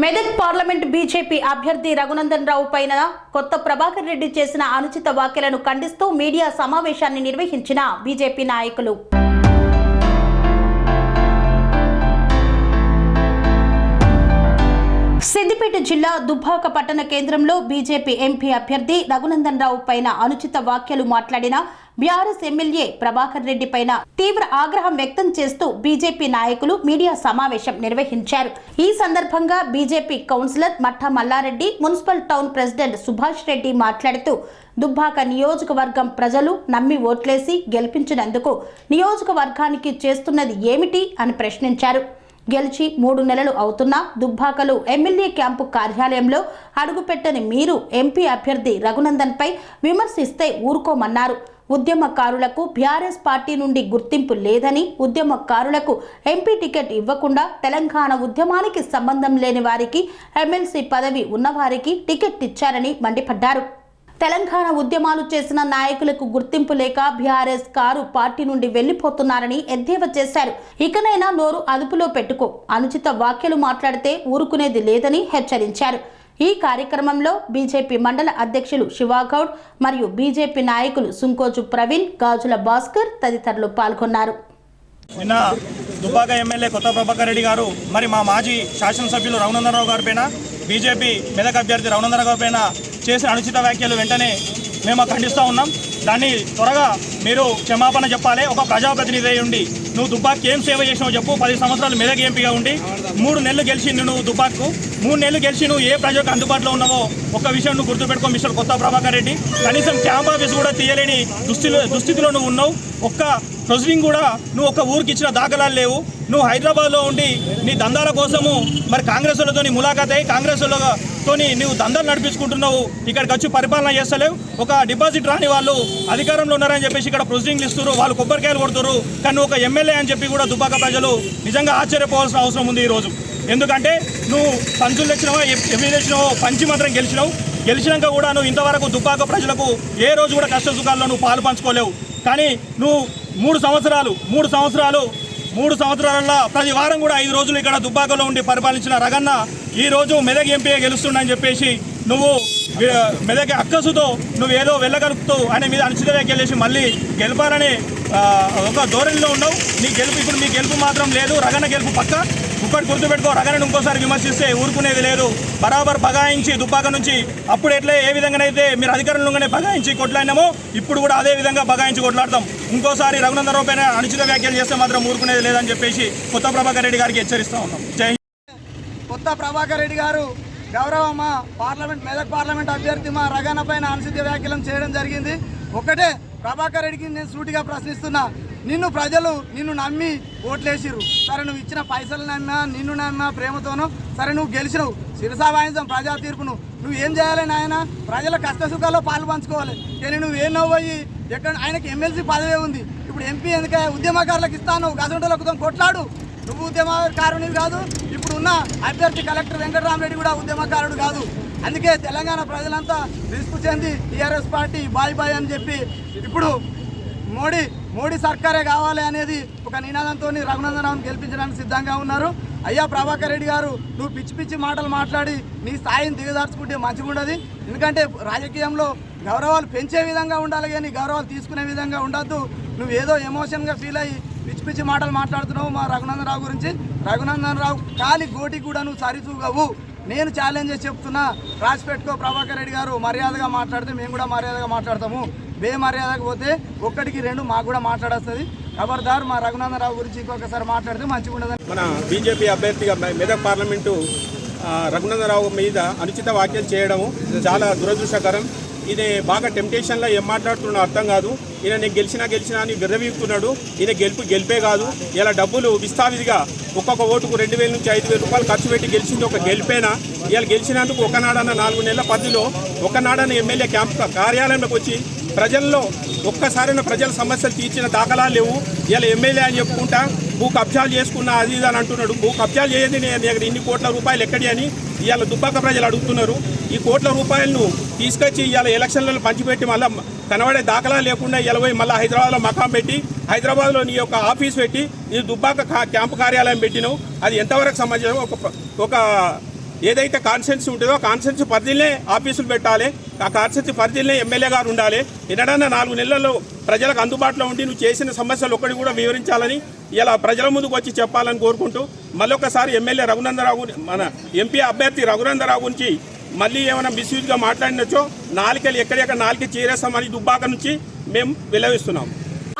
Medak parliament BJP అభ్యర్థి రఘునందన్ రావు పైన కొత్త ప్రభాకర్ రెడ్డి చేసిన అనుచిత వ్యాఖ్యలను ఖండిస్తూ మీడియా సమావేశాన్ని నిర్వహించిన బీజేపీ నాయకులు. సిద్దిపేట జిల్లా దుబ్బాక పట్టణ కేంద్రంలో బీజేపీ ఎంపీ అభ్యర్థి రఘునందన్ రావు పైన అనుచిత వ్యాఖ్యలు మాట్లాడిన బీఆర్ఎస్ ఎమ్మెల్యే ప్రభాకర్ రెడ్డి పైన తీవ్ర ఆగ్రహం వ్యక్తం చేస్తూ బీజేపీ నాయకులు మీడియా సమావేశం నిర్వహించారు. ఈ సందర్భంగా BJP councillor Matha Mallareddy municipal town president Subhash Reddy మాట్లాడుతూ దుబ్బాక నియోజకవర్గం ప్రజలు నమ్మి ఓట్లేసి గెలిపించినందుకు నియోజకవర్గానికి చేస్తున్నది ఏమిటి అని ప్రశ్నించారు. గెలిచి మూడు నెలలు అవుతున్నా దుబ్బాకలు ఎమ్మెల్యే క్యాంపు కార్యాలయంలో అడుగుపెట్టని మీరు ఎంపీ అభ్యర్థి రఘునందన్పై విమర్శిస్తే ఊరుకోమన్నారు. ఉద్యమకారులకు బీఆర్ఎస్ పార్టీ నుండి గుర్తింపు లేదని ఉద్యమకారులకు ఎంపీ టికెట్ ఇవ్వకుండా తెలంగాణ ఉద్యమానికి సంబంధం లేని వారికి ఎమ్మెల్సీ పదవి ఉన్నవారికి టికెట్ ఇచ్చారని మండిపడ్డారు. తెలంగాణ ఉద్యమాలు చేసిన నాయకులకు గుర్తింపు లేక బీఆర్ఎస్ కారు పార్టీ నుండి వెళ్ళిపోతున్నారని ఎద్దేవా చేశారు. ఇకనైనా నోరు అదుపులో పెట్టుకో అనుచిత వ్యాఖ్యలు మాట్లాడితే ఊరుకునేది లేదని హెచ్చరించారు. ఈ కార్యక్రమంలో బీజేపీ మండల అధ్యక్షులు శివాగౌడ్ మరియు బీజేపీ నాయకులు సుంకోజు ప్రవీణ్ గాజుల భాస్కర్ తదితరులు పాల్గొన్నారు. నిన్న దుబ్బాక ఎమ్మెల్యే కొత్త ప్రభాకర్ రెడ్డి గారు మరి మా మాజీ శాసనసభ్యులు రఘునందనరావు గారి పైన బీజేపీ మెదక్ అభ్యర్థి రఘునందనరావు గారి పైన చేసిన అనుచిత వ్యాఖ్యలు వెంటనే మేము ఖండిస్తూ ఉన్నాం. దాన్ని త్వరగా మీరు క్షమాపణ చెప్పాలి. ఒక ప్రజాప్రతినిధి ఉండి నువ్వు దుబ్బాకి ఏం సేవ చేసినావు చెప్పు. పది సంవత్సరాలు మెదక్ ఎంపీగా ఉండి మూడు నెలలు గెలిచిండు నువ్వు దుబాక్కు మూడు నెలలు గెలిచి నువ్వు ఏ ప్రజలకు అందుబాటులో ఉన్నావో ఒక విషయం నువ్వు గుర్తుపెట్టుకో మిస్టర్ కొత్త ప్రభాకర్ రెడ్డి. కనీసం క్యాంప్ ఆఫీస్ కూడా తీయలేని దుస్థితిలో దుస్థితిలో నువ్వు ఉన్నావు. ఒక్క ప్రొసీడింగ్ కూడా నువ్వు ఒక ఊరికి ఇచ్చిన దాఖలాలు లేవు. నువ్వు హైదరాబాద్లో ఉండి నీ దందాల కోసము మరి కాంగ్రెస్ వాళ్ళతో ములాఖాత్ అయ్యి కాంగ్రెస్ తోని నువ్వు దందాలు నడిపించుకుంటున్నావు ఇక్కడికి వచ్చి పరిపాలన చేస్తలేవు ఒక డిపాజిట్ రాని వాళ్ళు అధికారంలో ఉన్నారని చెప్పేసి ఇక్కడ ప్రొసీడింగ్లు ఇస్తున్నారు వాళ్ళు కొబ్బరికాయలు కొడుతున్నారు కానీ ఒక ఎమ్మెల్యే అని చెప్పి కూడా దుబ్బాక ప్రజలు నిజంగా ఆశ్చర్యపోవాల్సిన అవసరం ఉంది ఈరోజు. ఎందుకంటే నువ్వు పంచులు తెచ్చినావో ఎమ్మెల్యే తెచ్చినావో పంచి మాత్రం గెలిచినావు. గెలిచినాక కూడా నువ్వు ఇంతవరకు దుబ్బాక ప్రజలకు ఏ రోజు కూడా కష్ట సుఖాల్లో నువ్వు పాలు పంచుకోలేవు. కానీ నువ్వు మూడు సంవత్సరాలు మూడు సంవత్సరాలు మూడు సంవత్సరాలలో ప్రతి వారం కూడా ఐదు రోజులు ఇక్కడ దుబ్బాకలో ఉండి పరిపాలించిన రగన్న ఈ రోజు మెదక్ ఎంపీగా గెలుస్తుండని చెప్పేసి నువ్వు మెదక్ అక్కసుతో నువ్వు ఏదో వెళ్ళగలుపుతూ ఆయన మీద అనుచిత వ్యాఖ్యలేసి మళ్ళీ గెలపాలని ఒక ధోరణిలో ఉన్నావు. నీ గెలుపు ఇప్పుడు మీ గెలుపు మాత్రం లేదు. రగన్న గెలుపు పక్క? ఒక్కటి గుర్తుపెట్టుకో రగనని ఇంకోసారి విమర్శిస్తే ఊరుకునేది లేదు. బరాబర్ బగాయించి దుబ్బాక నుంచి అప్పుడు ఎట్లే ఏ విధంగానైతే మీరు అధికారంలోనే బగాయించి కొట్లాడినామో ఇప్పుడు కూడా అదే విధంగా బగాయించి కొట్లాడతాం. ఇంకోసారి రఘునందరావు పైన అనుచిత వ్యాఖ్యలు చేస్తే మాత్రం ఊరుకునేది లేదని చెప్పేసి కొత్త ప్రభాకర్ రెడ్డి గారికి హెచ్చరిస్తూ ఉన్నాం. జై కొత్త ప్రభాకర్ రెడ్డి గారు గౌరవ మా పార్లమెంట్ మెదక్ పార్లమెంట్ అభ్యర్థి మా రగన పైన అనుచిత వ్యాఖ్యలను చేయడం జరిగింది. ఒకటే ప్రభాకర్ రెడ్డికి నేను సూటిగా ప్రశ్నిస్తున్నా. నిన్ను ప్రజలు నిన్ను నమ్మి ఓట్లేసిరు సరే నువ్వు ఇచ్చిన పైసలు నమ్మా నిన్ను నమ్మా ప్రేమతోనో సరే నువ్వు గెలిచినవు. శిరసా వాయించాం ప్రజా తీర్పును నువ్వు ఏం చేయాలి నాయన? ప్రజల కష్ట సుఖాల్లో పాలు పంచుకోవాలి. కానీ నువ్వు ఏం నవ్వయి ఎక్కడ ఆయనకి ఎమ్మెల్సీ పదవే ఉంది. ఇప్పుడు ఎంపీ ఎందుక? ఉద్యమకారులకు ఇస్తాను గజంటలకు కొట్లాడు. నువ్వు ఉద్యమకారునివి కాదు. ఇప్పుడు ఉన్న అభ్యర్థి కలెక్టర్ వెంకటరామరెడ్డి కూడా ఉద్యమకారుడు కాదు. అందుకే తెలంగాణ ప్రజలంతా రిస్క్ చెంది టీఆర్ఎస్ పార్టీ బాయ్ బాయ్ అని చెప్పి ఇప్పుడు మోడీ మోడీ సర్కారే కావాలి అనేది ఒక నినాదంతో రఘునందనరావును గెలిపించడానికి సిద్ధంగా ఉన్నారు. అయ్యా ప్రభాకర్ రెడ్డి గారు నువ్వు పిచ్చి పిచ్చి మాటలు మాట్లాడి నీ స్థాయిని దిగదార్చుకుంటే మంచిగా ఉండదు ఎందుకంటే రాజకీయంలో గౌరవాలు పెంచే విధంగా ఉండాలి కానీ గౌరవాలు తీసుకునే విధంగా ఉండద్దు. నువ్వు ఏదో ఎమోషన్గా ఫీల్ అయ్యి పిచ్చి పిచ్చి మాటలు మాట్లాడుతున్నావు మా రఘునందనరావు గురించి. రఘునందనరావు కాలి గోటి కూడా నువ్వు సరిచూగవు. నేను ఛాలెంజ్ చేసి చెప్తున్నా రాసి పెట్టుకో ప్రభాకర్ రెడ్డి గారు మర్యాదగా మాట్లాడితే మేము కూడా మర్యాదగా మాట్లాడతాము. బేమర్యాదకు పోతే ఒక్కడికి రెండు మాకు కూడా మాట్లాడొస్తుంది. ఖబర్దారు మా రఘునందరావు గురించి ఇంకొకసారి మాట్లాడితే మంచిగా ఉండదని. మన బీజేపీ అభ్యర్థిగా మెదక్ పార్లమెంటు రఘునందరావు మీద అనుచిత వ్యాఖ్యలు చేయడం చాలా దురదృష్టకరం. ఇది బాగా టెంప్టేషన్లో ఏం మాట్లాడుతున్నా అర్థం కాదు. ఈయన నేను గెలిచినా గెలిచినా అని విర్రవీగుతున్నాడు. ఈయన గెలుపు గెలిపే కాదు. ఇలా డబ్బులు విస్తావిధిగా ఒక్కొక్క ఓటుకు రెండు వేల నుంచి ఐదు వేల రూపాయలు ఖర్చు పెట్టి గెలిచింది ఒక గెలిపేనా? ఇలా గెలిచినందుకు ఒకనాడన్న నాలుగు నెలల పరిధిలో ఒకనాడన్న ఎమ్మెల్యే క్యాంప్ కార్యాలయంలోకి వచ్చి ప్రజల్లో ఒక్కసారైనా ప్రజల సమస్యలు తీర్చిన దాఖలా లేవు. ఇలా ఎమ్మెల్యే అని చెప్పుకుంటా భూ కబ్జాలు చేసుకున్నా అది ఇది అని అంటున్నాడు. భూ కబ్జాలు చేయదు నేను దగ్గర ఇన్ని కోట్ల రూపాయలు ఎక్కడి అని ఇవాళ దుబ్బాక ప్రజలు అడుగుతున్నారు. ఈ కోట్ల రూపాయలను తీసుకొచ్చి ఇవాళ ఎలక్షన్లలో పంచిపెట్టి మళ్ళీ కనబడే దాఖలా లేకుండా ఇలా మళ్ళీ హైదరాబాద్లో మకాం పెట్టి హైదరాబాద్లో నీ యొక్క ఆఫీస్ పెట్టి నీ దుబ్బాక క్యాంపు కార్యాలయం పెట్టినావు. అది ఎంతవరకు సమాచారం ఒక ఒక ఏదైతే కాన్సెన్స్ ఉంటుందో కాన్సెన్స్ కాన్స్టెన్సీ ఆఫీసులు పెట్టాలి. ఆ కాన్సెన్స్ పరిధిలోనే ఎమ్మెల్యే గారు ఉండాలి. ఎన్నడన్నా నాలుగు నెలల్లో ప్రజలకు అందుబాటులో ఉండి నువ్వు చేసిన సమస్యలు ఒక్కటి కూడా వివరించాలని ఇలా ప్రజల ముందుకు వచ్చి చెప్పాలని కోరుకుంటూ మళ్ళొకసారి ఎమ్మెల్యే రఘునందరావు మన ఎంపీ అభ్యర్థి రఘునందరావు గురించి మళ్ళీ ఏమైనా మిస్యూజ్గా మాట్లాడినచ్చో నాలుకలు ఎక్కడెక్కడ నాలుక చేరేస్తామని దుబ్బాక నుంచి మేము విలవిస్తున్నాం.